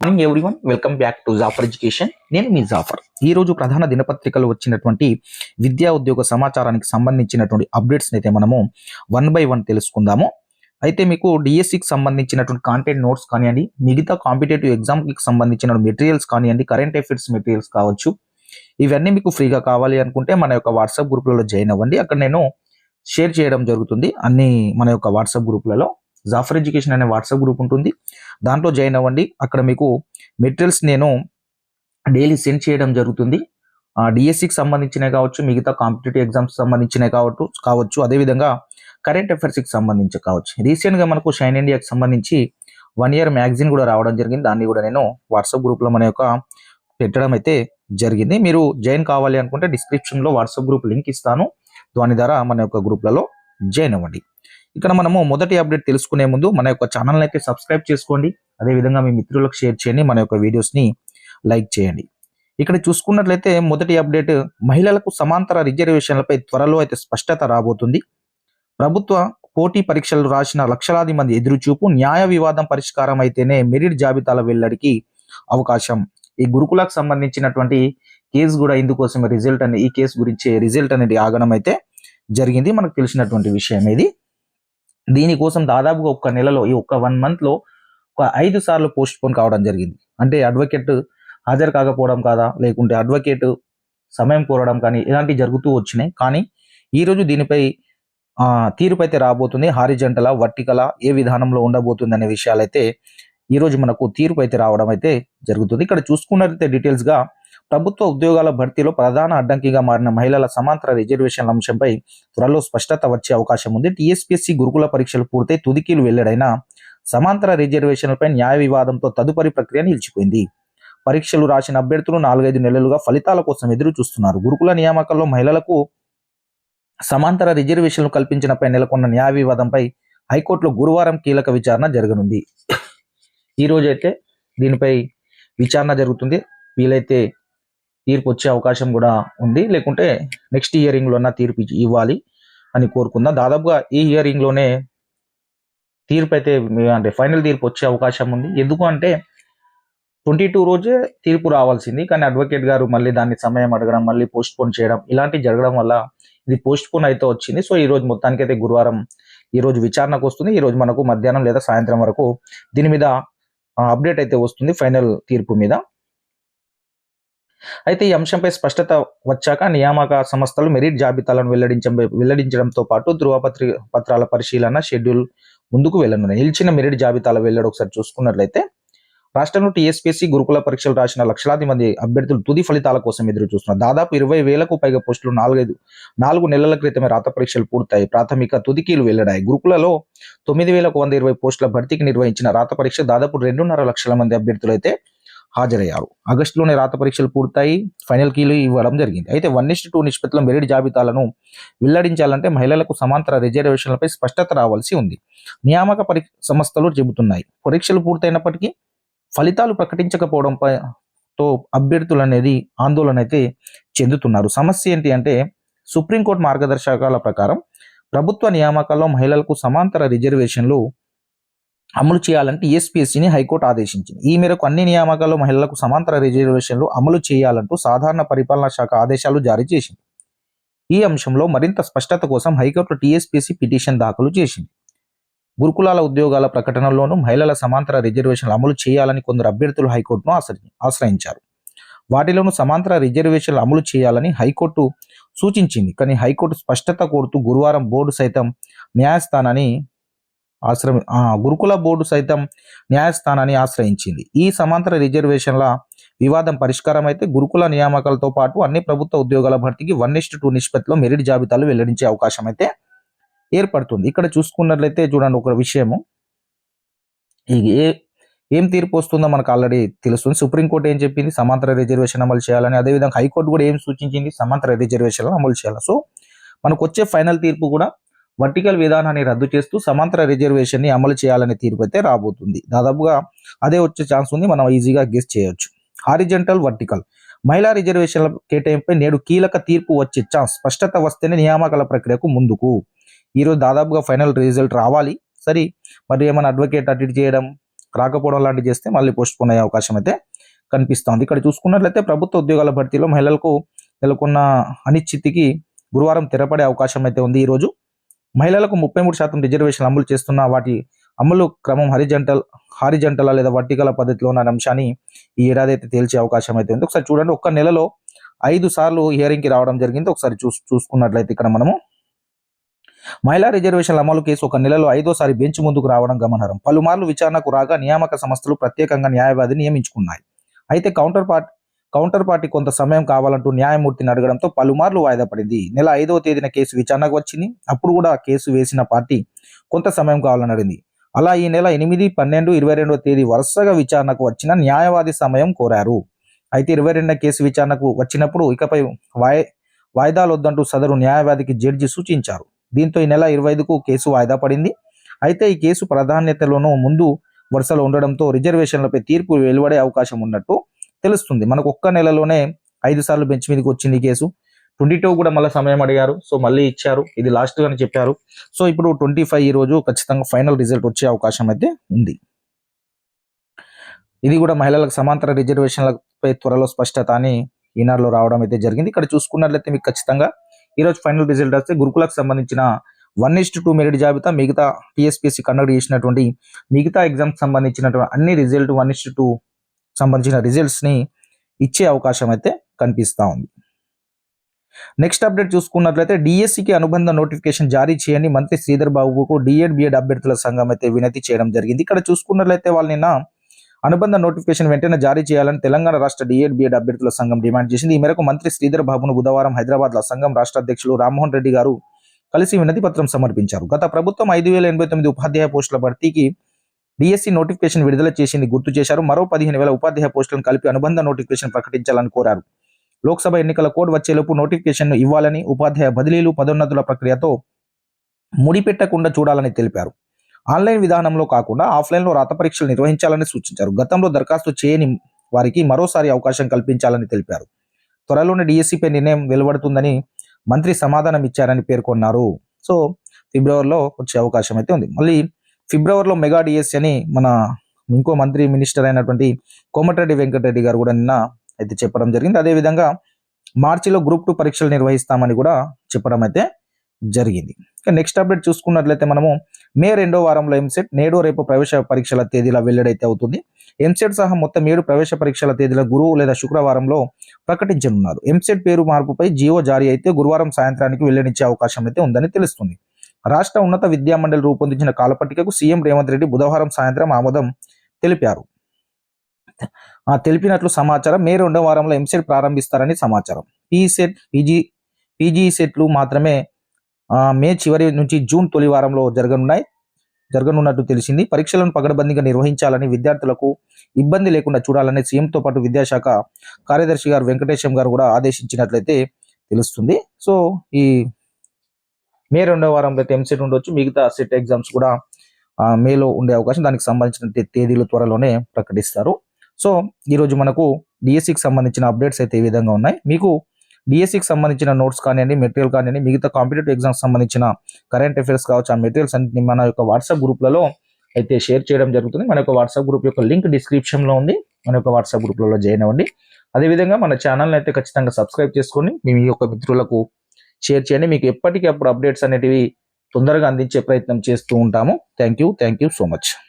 Morning everyone welcome back to Zafar education నేను మీ జాఫర్ ఈ రోజు ప్రధాన దినపత్రికలు వచ్చినటువంటి విద్యా ఉద్యోగ సమాచారానికి సంబంధించినటువంటి అప్డేట్స్ అయితే మనము వన్ బై వన్ తెలుసుకుందాము. అయితే మీకు డిఎస్సికి సంబంధించినటువంటి కాంటెంట్ నోట్స్ కానివ్వండి మిగతా కాంపిటేటివ్ ఎగ్జామ్కి సంబంధించిన మెటీరియల్స్ కానివ్వండి కరెంట్ అఫైర్స్ మెటీరియల్స్ కావచ్చు. ఇవన్నీ మీకు ఫ్రీగా కావాలి అనుకుంటే మన యొక్క వాట్సాప్ గ్రూప్లలో జాయిన్ అవ్వండి. అక్కడ నేను షేర్ చేయడం జరుగుతుంది. అన్ని మన యొక్క వాట్సాప్ గ్రూప్లలో జాఫర్ ఎడ్యుకేషన్ అనే వాట్సాప్ గ్రూప్ ఉంటుంది. దాంట్లో జాయిన్ అవ్వండి. అక్కడ మీకు మెటీరియల్స్ నేను డైలీ సెండ్ చేయడం జరుగుతుంది. డిఎస్సికి సంబంధించినవి కావచ్చు మిగతా కాంపిటేటివ్ ఎగ్జామ్స్ సంబంధించినవి కావచ్చు కావచ్చు. అదేవిధంగా కరెంట్ అఫైర్స్కి సంబంధించి కావచ్చు. రీసెంట్గా మనకు షైన్ ఇండియాకి సంబంధించి వన్ ఇయర్ మ్యాగజైన్ కూడా రావడం జరిగింది. దాన్ని కూడా నేను వాట్సాప్ గ్రూప్లో మన యొక్క పెట్టడం అయితే జరిగింది. మీరు జాయిన్ కావాలి అనుకుంటే డిస్క్రిప్షన్లో వాట్సాప్ గ్రూప్ లింక్ ఇస్తాను. దాని ద్వారా మన యొక్క గ్రూప్లలో జాయిన్ అవ్వండి. ఇక్కడ మనము మొదటి అప్డేట్ తెలుసుకునే ముందు మన యొక్క ఛానల్ అయితే సబ్స్క్రైబ్ చేసుకోండి. అదేవిధంగా మీ మిత్రులకు షేర్ చేయండి మన యొక్క వీడియోస్ని లైక్ చేయండి. ఇక్కడ చూసుకున్నట్లయితే మొదటి అప్డేట్ మహిళలకు సమాంతర రిజర్వేషన్లపై త్వరలో అయితే స్పష్టత రాబోతుంది. ప్రభుత్వ పోటీ పరీక్షలు రాసిన లక్షలాది మంది ఎదురుచూపు న్యాయ వివాదం పరిష్కారం అయితేనే మెరిట్ జాబితాల వెల్లడికి అవకాశం. ఈ గురుకులకు సంబంధించినటువంటి కేసు కూడా ఇందుకోసం రిజల్ట్ అనే ఈ కేసు గురించి రిజల్ట్ అనేది ఆగడం అయితే జరిగింది. మనకు తెలిసినటువంటి విషయం ఇది. దీనికోసం దాదాపుగా ఒక్క నెలలో ఈ ఒక్క వన్ మంత్లో ఒక ఐదు సార్లు పోస్ట్ పోన్ కావడం జరిగింది. అంటే అడ్వకేట్ హాజరు కాకపోవడం కాదా లేకుంటే అడ్వకేట్ సమయం కోరడం కానీ ఇలాంటివి జరుగుతూ వచ్చినాయి. కానీ ఈరోజు దీనిపై తీర్పు అయితే రాబోతుంది. హారిజంటల వర్టికల ఏ విధానంలో ఉండబోతుంది అనే విషయాలైతే ఈరోజు మనకు తీర్పు అయితే రావడం అయితే జరుగుతుంది. ఇక్కడ చూసుకున్నట్లయితే డీటెయిల్స్గా ప్రభుత్వ ఉద్యోగాల భర్తీలో ప్రధాన అడ్డంకిగా మారిన మహిళల సమాంతర రిజర్వేషన్ల అంశంపై త్వరలో స్పష్టత వచ్చే అవకాశం ఉంది. టీఎస్పీఎస్సీ గురుకుల పరీక్షలు పూర్తయి తుదికీలు వెల్లడైన సమాంతర రిజర్వేషన్లపై న్యాయ వివాదంతో తదుపరి ప్రక్రియ నిలిచిపోయింది. పరీక్షలు రాసిన అభ్యర్థులు నాలుగైదు నెలలుగా ఫలితాల కోసం ఎదురు చూస్తున్నారు. గురుకుల నియామకాల్లో మహిళలకు సమాంతర రిజర్వేషన్లు కల్పించినపై నెలకొన్న న్యాయ వివాదంపై హైకోర్టులో గురువారం కీలక విచారణ జరగనుంది. ఈ రోజైతే దీనిపై విచారణ జరుగుతుంది. వీలైతే తీర్పు వచ్చే అవకాశం కూడా ఉంది. లేకుంటే నెక్స్ట్ ఇయరింగ్ తీర్పు ఇవ్వాలి అని కోరుకుందాం. దాదాపుగా ఈ ఇయరింగ్లోనే తీర్పు అయితే అంటే ఫైనల్ తీర్పు వచ్చే అవకాశం ఉంది. ఎందుకు అంటే ట్వంటీ టూ రోజే తీర్పు రావాల్సింది. కానీ అడ్వకేట్ గారు మళ్ళీ దాన్ని సమయం అడగడం మళ్ళీ పోస్ట్ పోన్ చేయడం ఇలాంటివి జరగడం వల్ల ఇది పోస్ట్ పోన్ అయితే వచ్చింది. సో ఈ రోజు మొత్తానికి అయితే గురువారం ఈ రోజు విచారణకు వస్తుంది. ఈ రోజు మనకు మధ్యాహ్నం లేదా సాయంత్రం వరకు దీని మీద అప్డేట్ అయితే వస్తుంది ఫైనల్ తీర్పు మీద. అయితే ఈ అంశంపై స్పష్టత వచ్చాక నియామక సంస్థలు మెరిట్ జాబితాలను వెల్లడించడం వెల్లడించడంతో పాటు ధృవపత్రి పత్రాల పరిశీలన షెడ్యూల్ ముందుకు వెళ్ళనున్నాయి నిలిచిన మెరిట్ జాబితాల వెల్లడి ఒకసారి చూసుకున్నట్లయితే రాష్ట్రంలో టీఎస్పీసీ గురుకుల పరీక్షలు రాసిన లక్షలాది మంది అభ్యర్థులు తుది ఫలితాల కోసం ఎదురు చూస్తున్నారు దాదాపు ఇరవై వేలకు పైగా పోస్టులు నాలుగైదు నాలుగు నెలల క్రితమే రాత పరీక్షలు పూర్తయి ప్రాథమిక తుదికీలు వెల్లడాయి. గురుకులలో తొమ్మిది వేలకు వంద ఇరవై పోస్టుల భర్తీకి నిర్వహించిన రాత పరీక్ష దాదాపు రెండున్నర లక్షల మంది అభ్యర్థులు అయితే హాజరయ్యారు. ఆగస్టులోనే రాత పరీక్షలు పూర్తయి ఫైనల్ కీలు ఇవ్వడం జరిగింది. అయితే వన్ ఇస్ట్ టూ నిష్పత్తిలో మెరిట్ జాబితాలను వెల్లడించాలంటే మహిళలకు సమాంతర రిజర్వేషన్లపై స్పష్టత రావాల్సి ఉంది. నియామక పరి సంస్థలు చెబుతున్నాయి. పరీక్షలు పూర్తయినప్పటికీ ఫలితాలు ప్రకటించకపోవడంపై తో అభ్యర్థులు అనేది ఆందోళన అయితే చెందుతున్నారు. సమస్య ఏంటి అంటే సుప్రీంకోర్టు మార్గదర్శకాల ప్రకారం ప్రభుత్వ నియామకాల్లో మహిళలకు సమాంతర రిజర్వేషన్లు అమలు చేయాలంటే ఈఎస్పీఎస్సీని హైకోర్టు ఆదేశించింది. ఈ మేరకు అన్ని నియామకాల్లో మహిళలకు సమాంతర రిజర్వేషన్లు అమలు చేయాలంటూ సాధారణ పరిపాలనా శాఖ ఆదేశాలు జారీ చేసింది. ఈ అంశంలో మరింత స్పష్టత కోసం హైకోర్టు టీఎస్పీసీ పిటిషన్ దాఖలు చేసింది. గురుకులాల ఉద్యోగాల ప్రకటనలోనూ మహిళల సమాంతర రిజర్వేషన్లు అమలు చేయాలని కొందరు అభ్యర్థులు హైకోర్టును ఆశ్రయించారు. వాటిలోనూ సమాంతర రిజర్వేషన్లు అమలు చేయాలని హైకోర్టు సూచించింది. కానీ హైకోర్టు స్పష్టత కోరుతూ గురువారం బోర్డు సైతం న్యాయస్థానాన్ని ఆశ్రమి గురుకుల బోర్డు సైతం న్యాయస్థానాన్ని ఆశ్రయించింది. ఈ సమాంతర రిజర్వేషన్ల వివాదం పరిష్కారం అయితే గురుకుల నియామకాలతో పాటు అన్ని ప్రభుత్వ ఉద్యోగాల భర్తీకి వన్ ఇస్ట్ టూ నిష్పత్తిలో మెరిట్ జాబితాలు వెల్లడించే అవకాశం అయితే ఏర్పడుతుంది. ఇక్కడ చూసుకున్నట్లయితే చూడండి ఒక విషయము. ఈ ఏ ఏం తీర్పు వస్తుందో మనకు ఆల్రెడీ తెలుస్తుంది. సుప్రీంకోర్టు ఏం చెప్పింది? సమాంతర రిజర్వేషన్ అమలు చేయాలని. అదేవిధంగా హైకోర్టు కూడా ఏం సూచించింది? సమాంతర రిజర్వేషన్ అమలు చేయాలి సో మనకు వచ్చే ఫైనల్ తీర్పు కూడా వర్టికల్ విధానాన్ని రద్దు చేస్తూ సమాంతర రిజర్వేషన్ని అమలు చేయాలనే తీర్పు అయితే రాబోతుంది. దాదాపుగా అదే వచ్చే ఛాన్స్ ఉంది. మనం ఈజీగా గెస్ చేయొచ్చు. హారిజెంటల్ వర్టికల్ మహిళా రిజర్వేషన్ల కేటాయింపై నేడు కీలక తీర్పు వచ్చే ఛాన్స్ స్పష్టత వస్తేనే నియామకాల ప్రక్రియకు ముందుకు. ఈరోజు దాదాపుగా ఫైనల్ రిజల్ట్ రావాలి. సరే మరి ఏమైనా అడ్వకేట్ అటు చేయడం రాకపోవడం లాంటివి చేస్తే మళ్ళీ పోస్ట్పోన్ అయ్యే అవకాశం అయితే కనిపిస్తోంది. ఇక్కడ చూసుకున్నట్లయితే ప్రభుత్వ ఉద్యోగాల భర్తీలో మహిళలకు నెలకొన్న అనిశ్చితికి గురువారం తెరపడే అవకాశం అయితే ఉంది ఈరోజు. మహిళలకు ముప్పై మూడు శాతం రిజర్వేషన్ అమలు చేస్తున్న వాటి అమలు క్రమం హరిజంటల్ హారిజంటల లేదా వర్టికల పద్ధతిలో ఉన్న అంశాన్ని ఈ ఏడాది అయితే తేల్చే అవకాశం అయితే ఉంది ఒకసారి చూడండి ఒక్క నెలలో ఐదు సార్లు హియరింగ్కి రావడం జరిగింది. ఒకసారి చూ చూసుకున్నట్లయితే ఇక్కడ మనము మహిళా రిజర్వేషన్ల అమలు కేసు ఒక నెలలో ఐదోసారి బెంచ్ ముందుకు రావడం గమనార్హం. పలుమార్లు విచారణకు రాగా నియామక సంస్థలు ప్రత్యేకంగా న్యాయవాది నియమించుకున్నాయి. అయితే కౌంటర్ పార్ట్ కౌంటర్ పార్టీ కొంత సమయం కావాలంటూ న్యాయమూర్తిని అడగడంతో పలుమార్లు వాయిదా పడింది. నెల ఐదవ తేదీన కేసు విచారణకు వచ్చింది. అప్పుడు కూడా కేసు వేసిన పార్టీ కొంత సమయం కావాలని అడిగింది. అలా ఈ నెల ఎనిమిది పన్నెండు ఇరవై రెండవ తేదీ వరుసగా విచారణకు వచ్చిన న్యాయవాది సమయం కోరారు. అయితే ఇరవై రెండవ కేసు విచారణకు వచ్చినప్పుడు ఇకపై వాయి వాయిదాలు వద్దంటూ సదరు న్యాయవాదికి జడ్జి సూచించారు. దీంతో ఈ నెల ఇరవై ఐదుకు కేసు వాయిదా పడింది. అయితే ఈ కేసు ప్రాధాన్యతలోనూ ముందు వరుసలో ఉండడంతో రిజర్వేషన్లపై తీర్పు వెలువడే అవకాశం ఉన్నట్టు తెలుస్తుంది. మనకు ఒక్క నెలలోనే ఐదు సార్లు బెంచ్ మీదకి వచ్చింది కేసు. ట్వంటీ టూ కూడా మళ్ళీ సమయం అడిగారు. సో మళ్ళీ ఇచ్చారు. ఇది లాస్ట్ అని చెప్పారు. సో ఇప్పుడు ట్వంటీ ఫైవ్ ఈ రోజు ఖచ్చితంగా ఫైనల్ రిజల్ట్ వచ్చే అవకాశం అయితే ఉంది. ఇది కూడా మహిళలకు సమాంతర రిజర్వేషన్లపై త్వరలో స్పష్టత అని ఈనాడులో రావడం అయితే జరిగింది. ఇక్కడ చూసుకున్నట్లయితే మీకు ఖచ్చితంగా ఈరోజు ఫైనల్ రిజల్ట్ వస్తే గురుకులకు సంబంధించిన వన్ ఇస్ట్ టూ మెరిట్ జాబితా మిగతా టీఎస్పీఎస్సీ కండక్ట్ చేసినటువంటి మిగతా ఎగ్జామ్స్ సంబంధించినటువంటి అన్ని రిజల్ట్ వన్ ఇస్ట్ టూ సంబంధించిన రిజల్ట్స్ని ఇచ్చే అవకాశం అయితే కనిపిస్తూ ఉంది. నెక్స్ట్ అప్డేట్ చూసుకున్నట్లయితే డిఎస్సికి అనుబంధ నోటిఫికేషన్ జారీ చేయని మంత్రి శ్రీధర్ బాబుకు డిఎడ్ బిఎడ్ అభ్యర్థుల సంఘం అయితే వినతి చేయడం జరిగింది. ఇక్కడ చూసుకున్నట్లయితే వాళ్ళు నిన్న అనుబంధ నోటిఫికేషన్ వెంటనే జారీ చేయాలని తెలంగాణ రాష్ట్ర డిఎడ్ బిఎడ్ అభ్యర్థుల సంఘం డిమాండ్ చేసింది. ఈ మేరకు మంత్రి శ్రీధర్ బాబును బుధవారం హైదరాబాద్లో సంఘం రాష్ట్ర అధ్యక్షులు రామ్మోహన్ రెడ్డి గారు కలిసి వినతి పత్రం సమర్పించారు. గత ప్రభుత్వం ఐదు వేల ఎనభై తొమ్మిది ఉపాధ్యాయ పోస్టుల భర్తీకి డిఎస్సి నోటిఫికేషన్ విడుదల చేసింది గుర్తు చేశారు. మరో పదిహేను వేల ఉపాధ్యాయ పోస్టులను కలిపి అనుబంధ నోటిఫికేషన్ ప్రకటించాలని కోరారు. లోక్సభ ఎన్నికల కోడ్ వచ్చేలోపు నోటిఫికేషన్ ఇవ్వాలని ఉపాధ్యాయ బదిలీలు పదోన్నతుల ప్రక్రియతో ముడిపెట్టకుండా చూడాలని తెలిపారు. ఆన్లైన్ విధానంలో కాకుండా ఆఫ్లైన్లో రాత పరీక్షలు నిర్వహించాలని సూచించారు. గతంలో దరఖాస్తు చేయని వారికి మరోసారి అవకాశం కల్పించాలని తెలిపారు. త్వరలోనే డిఎస్సిపై నిర్ణయం వెలువడుతుందని మంత్రి సమాధానం ఇచ్చారని పేర్కొన్నారు. సో ఫిబ్రవరిలో వచ్చే అవకాశం అయితే ఉంది. మళ్ళీ ఫిబ్రవరిలో మెగా డిఎస్సి అని మన ఇంకో మంత్రి మినిస్టర్ అయినటువంటి కోమటిరెడ్డి వెంకటరెడ్డి గారు కూడా నిన్న అయితే చెప్పడం జరిగింది. అదేవిధంగా మార్చిలో గ్రూప్ టూ పరీక్షలు నిర్వహిస్తామని కూడా చెప్పడం అయితే జరిగింది. నెక్స్ట్ అప్డేట్ చూసుకున్నట్లయితే మనము మే రెండో వారంలో ఎంసెట్ నేడు రేపు ప్రవేశ పరీక్షల తేదీల వెల్లడైతే అవుతుంది. ఎంసెట్ సహా మొత్తం ఏడు ప్రవేశ పరీక్షల తేదీల గురువు లేదా శుక్రవారంలో ప్రకటించనున్నారు. ఎంసెట్ పేరు మార్పుపై జియో జారీ అయితే గురువారం సాయంత్రానికి వెల్లడించే అవకాశం అయితే ఉందని తెలుస్తుంది. రాష్ట్ర ఉన్నత విద్యా మండలి రూపొందించిన కాలపట్టికకు సీఎం రేవంత్ రెడ్డి బుధవారం సాయంత్రం ఆమోదం తెలిపారు. తెలిపినట్లు సమాచారం మే రెండో వారంలో ఎంసెట్ ప్రారంభిస్తారని సమాచారం. పీసెట్ పీజీ పీజీ సెట్లు మాత్రమే మే చివరి నుంచి జూన్ తొలి వారంలో జరగనున్నాయి. జరగనున్నట్టు తెలిసింది. పరీక్షలను పగడబందీగా నిర్వహించాలని విద్యార్థులకు ఇబ్బంది లేకుండా చూడాలని సీఎంతో పాటు విద్యాశాఖ కార్యదర్శి గారు వెంకటేశం గారు కూడా ఆదేశించినట్లయితే తెలుస్తుంది. సో ఈ మే రెండో వారంలో అయితే ఎంసెట్ ఉండొచ్చు. మిగతా సెట్ ఎగ్జామ్స్ కూడా మేలో ఉండే అవకాశం దానికి సంబంధించిన తే- తేదీలు త్వరలోనే ప్రకటిస్తారు. సో ఈరోజు మనకు డిఎస్సికి సంబంధించిన అప్డేట్స్ అయితే ఈ విధంగా ఉన్నాయి. మీకు డిఎస్సికి సంబంధించిన నోట్స్ కానివ్వండి మెటీరియల్ కానివ్వండి మిగతా కాంపిటేటివ్ ఎగ్జామ్స్ సంబంధించిన కరెంట్ అఫైర్స్ కావచ్చు ఆ మెటీరియల్స్ అన్ని మన యొక్క వాట్సాప్ గ్రూప్లలో అయితే షేర్ చేయడం జరుగుతుంది. మన యొక్క వాట్సాప్ గ్రూప్ యొక్క లింక్ డిస్క్రిప్షన్లో ఉంది. మన యొక్క వాట్సాప్ గ్రూప్లలో జాయిన్ అవ్వండి. అదేవిధంగా మన ఛానల్ని అయితే ఖచ్చితంగా సబ్స్క్రైబ్ చేసుకొని మీ యొక్క మిత్రులకు షేర్ చేయండి. మీకు ఎప్పటికప్పుడు అప్డేట్స్ అనేటివి తొందరగా అందించే ప్రయత్నం చేస్తూ ఉంటాము. Thank you thank you so much